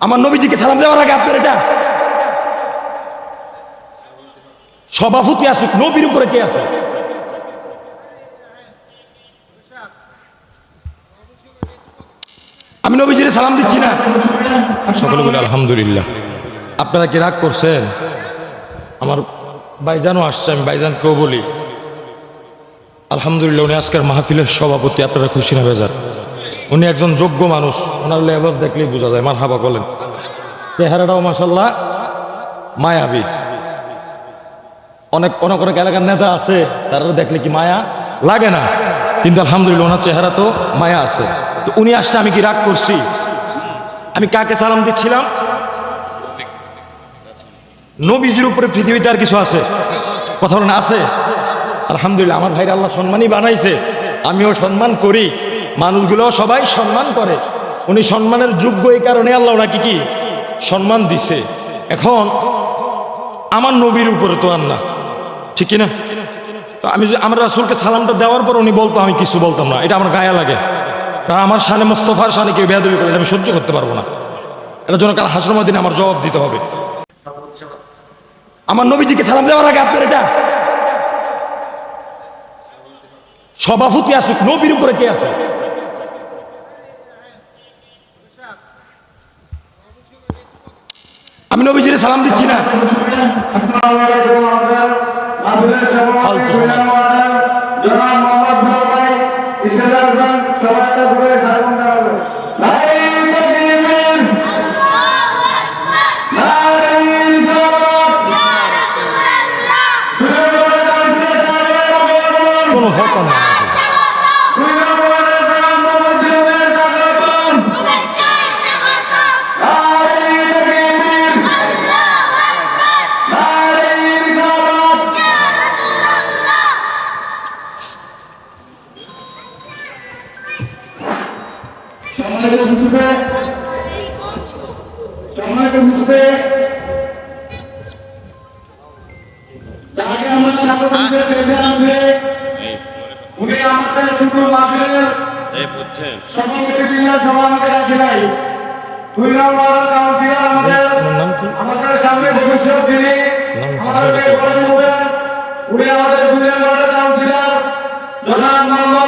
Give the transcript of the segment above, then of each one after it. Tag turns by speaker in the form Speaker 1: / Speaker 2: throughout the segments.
Speaker 1: আমার নবীজিকে সালাম দেওয়ার আগে আপনার এটা? সভাপতি আসুক নবীর উপরে কে আছে? আমি নবীজিরে সালাম দিচ্ছি না। সকলে বলে আলহামদুলিল্লাহ। আপনারা কি রাগ করছেন? আমার ভাইজানও আসছে আমি ভাইজানকেও বলি। আলহামদুলিল্লাহ উনি আজকের মাহফিলের সভাপতি আপনারা খুশি না বেজার। উনি একজন যোগ্য মানুষ। ওনার লেবাস দেখলেই বোঝা যায় মার হাবা বলেন। চেহারাটাও মাসাল্লাহ মায়াবী। অনেক অনেক অনেক এলাকার নেতা আছে, তারা দেখলে কি মায়া লাগে না। কিন্তু আলহামদুলিল্লাহ ওনার চেহারা তো মায়া আছে। তো উনি আসছে, আমি কি রাগ করছি? আমি কাকে সালাম দিচ্ছিলাম? নবীজির উপরে পৃথিবীতে আর কিছু আছে? কথা বলেন, আছে? আলহামদুলিল্লাহ, আমার ভাইরা আল্লাহ সম্মানই বানাইছে। আমিও সম্মান করি। মানুষগুলো সবাই সম্মান করে। উনি সম্মানের যোগ্য এই কারণে আল্লাহ ওনাকে কি? সম্মান দিছে। এখন আমার নবীর উপরে তো আর না। ঠিক না তো আমি আমার রাসুলকে সালামটা দেওয়ার পর উনি বলতো, আমি কিছু বলতাম না। এটা আমার গায়ে লাগে। কারণ আমার সানে মোস্তফার সানে কেউ বেয়াদবি করে আমি সহ্য করতে পারব না। এটার জন্য কাল হাসরমার দিনে আমার জবাব দিতে হবে। আমার নবীজিকে সালাম দেওয়ার আগে আপনার এটা? সভাপতি আসুক, নবীর উপরে কে আছে আমি নবীজিরে সালাম দিচ্ছি না। ফালতু সমাজ। কোনো ফটো না
Speaker 2: উনি আমাদের শুধু মাহফিলের
Speaker 3: এই বুঝছেন।
Speaker 2: সভাপতি বিনা সভা আমাকে রাখে নাই দুই নম্বর কাউন্সিলর আমাদের
Speaker 1: ওনার নাম
Speaker 2: আমাদের সামনে ভবিষ্যৎ তিনি উনি আমাদের কাউন্সিলর জনাব মোহাম্মদ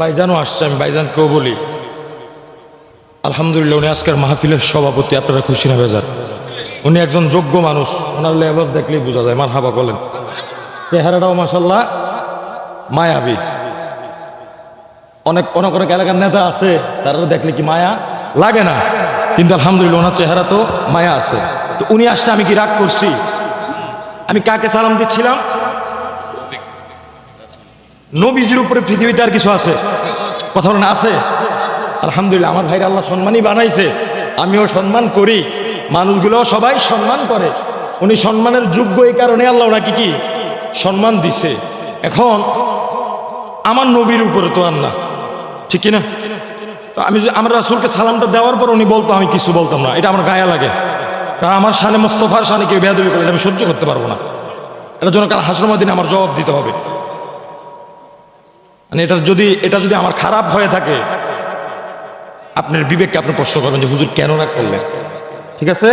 Speaker 1: ভাইজানও আসছে, আমি ভাইজানকেও বলি। আলহামদুলিল্লাহ, উনি আজকের মাহফিলের সভাপতি, আপনারা খুশি না বেজার? উনি একজন যোগ্য মানুষ, ওনার লেবাস দেখলেই বোঝা যায় মার হাবা বলেন। চেহারাটাও মাসাল্লাহ মায়াবি। অনেক অনেক অনেক এলাকার নেতা আছে, তারা দেখলে কি মায়া লাগে না? কিন্তু আলহামদুলিল্লাহ, ওনার চেহারা তো মায়া আছে। তো উনি আসছে, আমি কি রাগ করছি? আমি কাকে সালাম দিচ্ছিলাম? নবীজির উপরে পৃথিবীতে আর কিছু আছে? কথা বলেন, আছে? আলহামদুলিল্লাহ, আমার ভাইরা আল্লাহ সম্মানই বানাইছে। আমিও সম্মান করি। মানুষগুলো সবাই সম্মান করে। উনি সম্মানের যোগ্য এই কারণে আল্লাহ ওনাকে কি? সম্মান দিছে। এখন আমার নবীর উপরে তো আল্লাহ না। ঠিক না তো আমি যে আমার রাসুলকে সালামটা দেওয়ার পর উনি বলতো, আমি কিছু বলতাম না। এটা আমার গায়ে লাগে। কারণ আমার সানে মোস্তফার সানে কেউ বেয়াদবি করে আমি সহ্য করতে পারব না। এটার জন্য কাল হাসরমার আমার জবাব দিতে হবে। মানে এটা যদি এটা যদি আমার খারাপ হয়ে থাকে, আপনার বিবেককে আপনি প্রশ্ন করবেন যে, হুজুর কেন না করলেন? ঠিক আছে?